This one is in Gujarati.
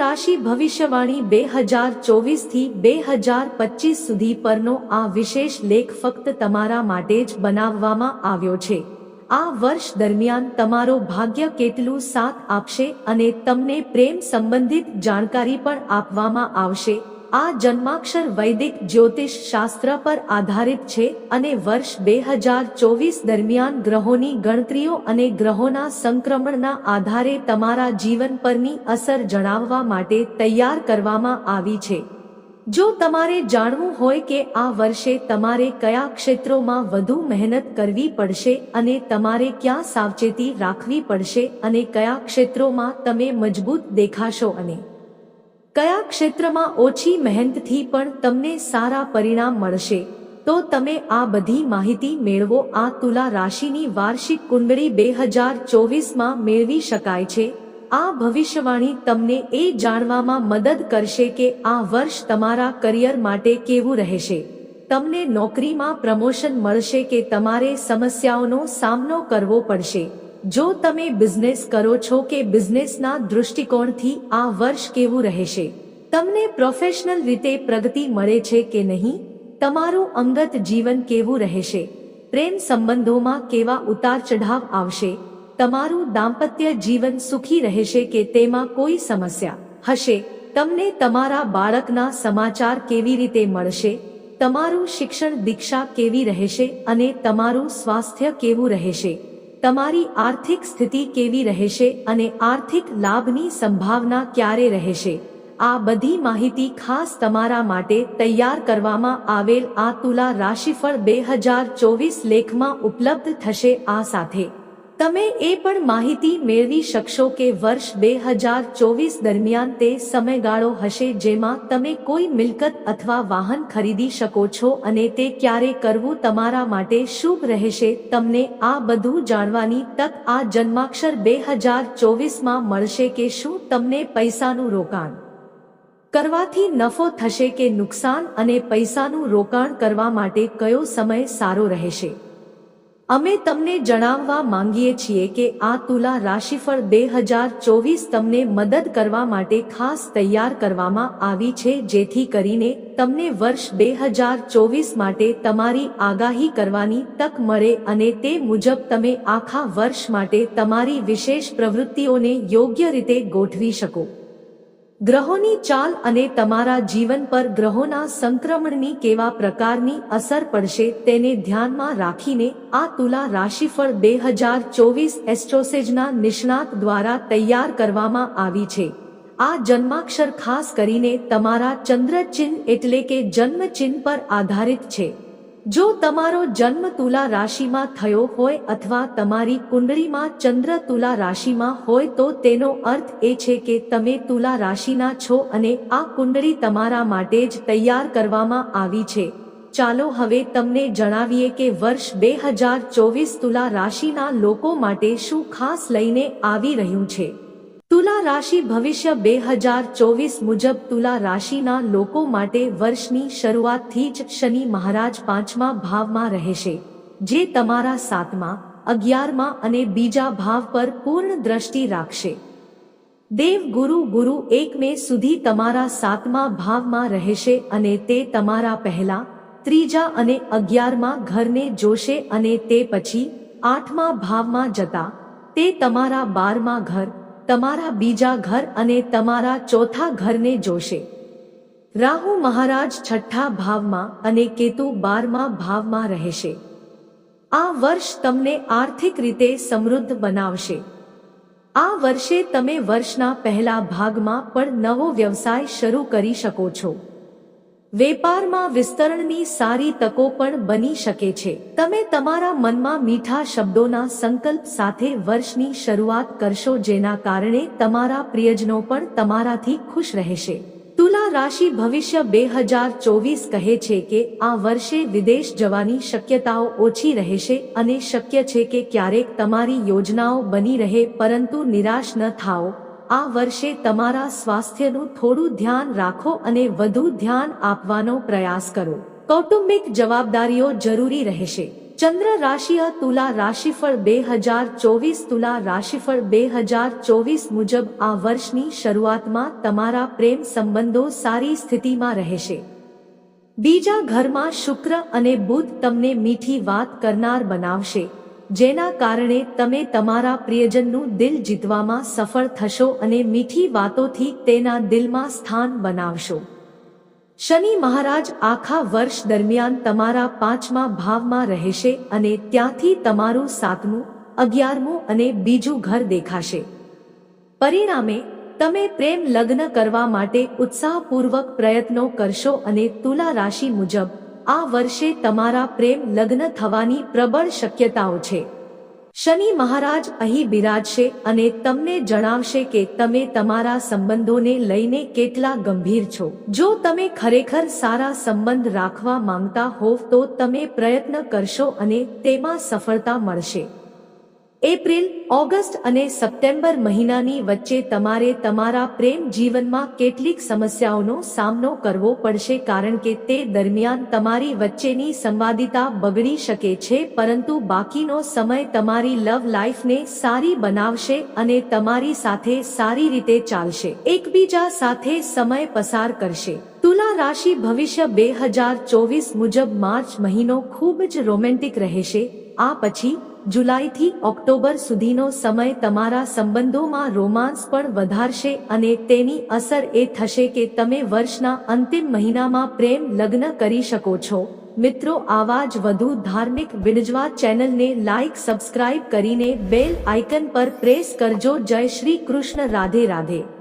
રાશિ ભવિષ્યવાણી બે હજાર ચોવીસથી બે હજાર પચીસ સુધી પરનો આ વિશેષ લેખ ફક્ત તમારા માટે જ બનાવવામાં આવ્યો છે. આ વર્ષ દરમિયાન તમારો ભાગ્ય કેટલું સાથ આપશે અને તમને પ્રેમ સંબંધિત જાણકારી પણ આપવામાં આવશે. આ જન્માક્ષર વૈદિક જ્યોતિષ શાસ્ત્ર પર આધારિત છે અને વર્ષ બે હજાર ચોવીસ દરમિયાન ગ્રહોની ગણતરીઓ અને ગ્રહોના સંક્રમણના આધારે તમારા જીવન પરની અસર જણાવવા માટે તૈયાર કરવામાં આવી છે. જો તમારે જાણવું હોય કે આ વર્ષે તમારે કયા ક્ષેત્રોમાં વધુ મહેનત કરવી પડશે અને તમારે ક્યાં સાવચેતી રાખવી પડશે અને કયા ક્ષેત્રોમાં તમે મજબૂત દેખાશો અને કયા ક્ષેત્રમાં ઓછી મહેનતથી પણ તમને સારા પરિણામ મળશે, તો તમે આ બધી માહિતી મેળવો. આ તુલા રાશિની વાર્ષિક કુંડળી બે હજાર ચોવીસમાં મેળવી શકાય છે. આ ભવિષ્યવાણી તમને એ જાણવામાં મદદ કરશે કે આ વર્ષ તમારા કરિયર માટે કેવું રહેશે. તમને નોકરીમાં પ્રમોશન મળશે કે તમારે સમસ્યાઓનો સામનો કરવો પડશે. જો તમે બિઝનેસ કરો છો કે બિઝનેસના દૃષ્ટિકોણથી આ વર્ષ કેવું રહેશે, તમને પ્રોફેશનલ રીતે પ્રગતિ મળે છે કે નહીં? તમારું અંગત જીવન કેવું રહેશે? પ્રેમ સંબંધોમાં કેવા ઉતાર ચઢાવ આવશે? તમારું દાંપત્ય જીવન સુખી રહેશે કે તેમાં કોઈ સમસ્યા હશે? તમને તમારા બાળકના સમાચાર કેવી રીતે મળશે? તમારું શિક્ષણ દીક્ષા કેવી રહેશે અને તમારું સ્વાસ્થ્ય કેવું રહેશે? તમારી આર્થિક સ્થિતિ કેવી રહેશે અને આર્થિક લાભની સંભાવના ક્યારે રહેશે? આ બધી માહિતી ખાસ તમારા માટે તૈયાર કરવામાં આવેલ આ તુલા રાશિફળ બે હજાર ચોવીસ લેખમાં ઉપલબ્ધ થશે આ સાથે. તમે એ પણ માહિતી મેળવી શકશો કે વર્ષ બે હજાર ચોવીસ દરમિયાન તે સમયગાળો હશે જેમાં તમે કોઈ મિલકત અથવા વાહન ખરીદી શકો છો અને તે ક્યારે કરવું તમારા માટે શુભ રહેશે. તમને આ બધું જાણવાની તક આ જન્માક્ષર બે હજાર ચોવીસમાં મળશે કે શું તમને પૈસાનું રોકાણ કરવાથી નફો થશે કે નુકસાન અને પૈસાનું રોકાણ કરવા માટે કયો સમય સારો રહેશે. અમે તમને જણાવવા માંગીએ છીએ કે આ તુલા રાશિફળ બે હજાર ચોવીસ તમને મદદ કરવા માટે ખાસ તૈયાર કરવામાં આવી છે, જેથી કરીને તમને વર્ષ બે હજાર ચોવીસ માટે તમારી આગાહી કરવાની તક મળે અને તે મુજબ તમે આખા વર્ષ માટે તમારી વિશેષ પ્રવૃત્તિઓને યોગ્ય રીતે ગોઠવી શકો. ગ્રહોની ચાલ અને તમારા જીવન પર ગ્રહોના સંક્રમણની કેવા પ્રકારની અસર પડશે તેને ધ્યાનમાં રાખીને આ તુલા રાશિફળ બે હજાર ચોવીસ એસ્ટ્રોસેજના નિષ્ણાત દ્વારા તૈયાર કરવામાં આવી છે. આ જન્માક્ષર ખાસ કરીને તમારા ચંદ્રચિહ્ન એટલે કે જન્મચિહ્ન પર આધારિત છે. જો તમારો જન્મ તુલા રાશિમાં થયો હોય અથવા તમારી કુંડળીમાં ચંદ્ર તુલા રાશિમાં હોય તો તેનો અર્થ એ છે કે તમે તુલા રાશિના છો અને આ કુંડળી તમારા માટે જ તૈયાર કરવામાં આવી છે. ચાલો હવે તમને જણાવીએ કે વર્ષ બે હજાર ચોવીસ તુલા રાશિના લોકો માટે શું ખાસ લઈને આવી રહ્યું છે. તુલા રાશિ ભવિષ્ય બે હજાર ચોવીસ મુજબ તુલા રાશિના લોકો માટે વર્ષની શરૂઆતથી જ શનિ મહારાજ પાંચમા ભાવમાં રહેશે, જે તમારા સાતમા, અગિયારમાં અને બીજા ભાવ પર પૂર્ણ દ્રષ્ટિ રાખશે. દેવ ગુરુ ગુરુ એક મે સુધી તમારા સાતમા ભાવમાં રહેશે અને તે તમારા પહેલા, ત્રીજા અને અગિયારમાં ઘરને જોશે અને તે પછી, આઠમા ભાવમાં જતા, તે તમારા બારમા ઘર તમારા બીજા ઘર અને તમારા ચોથા ઘરને જોશે. રાહુ મહારાજ છઠ્ઠા ભાવમાં અને કેતુ બારમા ભાવમાં રહેશે. આ વર્ષ તમને આર્થિક રીતે સમૃદ્ધ બનાવશે. આ વર્ષે તમે વર્ષના પહેલા ભાગમાં પણ નવો વ્યવસાય શરૂ કરી શકો છો. વેપારમાં વિસ્તરણની સારી તકો પણ બની શકે છે. તમે તમારા મનમાં મીઠા શબ્દોના સંકલ્પ સાથે વર્ષની શરૂઆત કરશો જેના કારણે તમારા પ્રિયજનો પણ તમારાથી ખુશ રહેશે. તુલા રાશિ ભવિષ્ય બે હજાર ચોવીસ કહે છે કે આ વર્ષે વિદેશ જવાની શક્યતાઓ ઓછી રહેશે અને શક્ય છે કે ક્યારેક તમારી યોજનાઓ બની રહે, પરંતુ નિરાશ ન થાઓ. આ વર્ષે તમારા સ્વાસ્થ્યનું થોડું ધ્યાન રાખો અને વધુ ધ્યાન આપવાનો પ્રયાસ કરો. કૌટુંબિક જવાબદારીઓ જરૂરી રહેશે. ચંદ્ર રાશિય તુલા રાશિફળ બે હજાર ચોવીસ તુલા રાશિફળ બે હજાર ચોવીસ મુજબ આ વર્ષની શરૂઆતમાં તમારા પ્રેમ સંબંધો સારી સ્થિતિમાં રહેશે. બીજા ઘરમાં શુક્ર અને બુધ તમને મીઠી વાત કરનાર બનાવશે. જેના કારણે તમે તમારા પ્રિયજનનું દિલ જીતવામાં સફળ થશો અને મીઠી વાતોથી તેના દિલમાં સ્થાન બનાવશો. શનિ મહારાજ આખા વર્ષ દરમિયાન તમારા પાંચમા ભાવમાં રહેશે અને ત્યાંથી તમારું સાતમું, અગિયારમું અને બીજું ઘર દેખાશે. પરિણામે, તમે પ્રેમ લગ્ન કરવા માટે ઉત્સાહપૂર્વક પ્રયત્નો કરશો અને તુલા રાશિ મુજબ આ વર્ષે તમારા પ્રેમ લગ્ન થવાની પ્રબળ શક્યતાઓ છે. શનિ મહારાજ અહીં બિરાજશે અને તમને જણાવશે કે તમે તમારા સંબંધોને લઈને કેટલા ગંભીર છો. જો તમે ખરેખર સારા સંબંધ રાખવા માંગતા હોવ તો તમે પ્રયત્ન કરશો અને તેમાં સફળતા મળશે. એપ્રિલ, ઓગસ્ટ અને સપ્ટેમ્બર મહિનાની વચ્ચે તમારે તમારા પ્રેમ જીવનમાં કેટલીક સમસ્યાઓનો સામનો કરવો પડશે કારણ કે તે દરમિયાન તમારી વચ્ચેની સંવાદિતા બગડી શકે છે, પરંતુ બાકીનો સમય તમારી લવ લાઈફને સારી બનાવશે અને તમારી સાથે સારી રીતે ચાલશે. એકબીજા સાથે સમય પસાર કરશે. તુલા રાશિ ભવિષ્ય બે હજાર ચોવીસ મુજબ માર્ચ મહિનો ખૂબ જ રોમેન્ટિક રહેશે. આ પછી જુલાઈથી ઓક્ટોબર સુધીનો સમય તમારા સંબંધોમાં રોમાન્સ પણ વધારશે અને તેની અસર એ થશે કે તમે વર્ષના અંતિમ મહિનામાં પ્રેમ લગ્ન કરી શકો છો. મિત્રો, આવા જ વધુ ધાર્મિક વિડજવા ચેનલને લાઇક સબસ્ક્રાઇબ કરીને બેલ આઇકન પર પ્રેસ કરજો. જય શ્રી કૃષ્ણ. રાધે રાધે.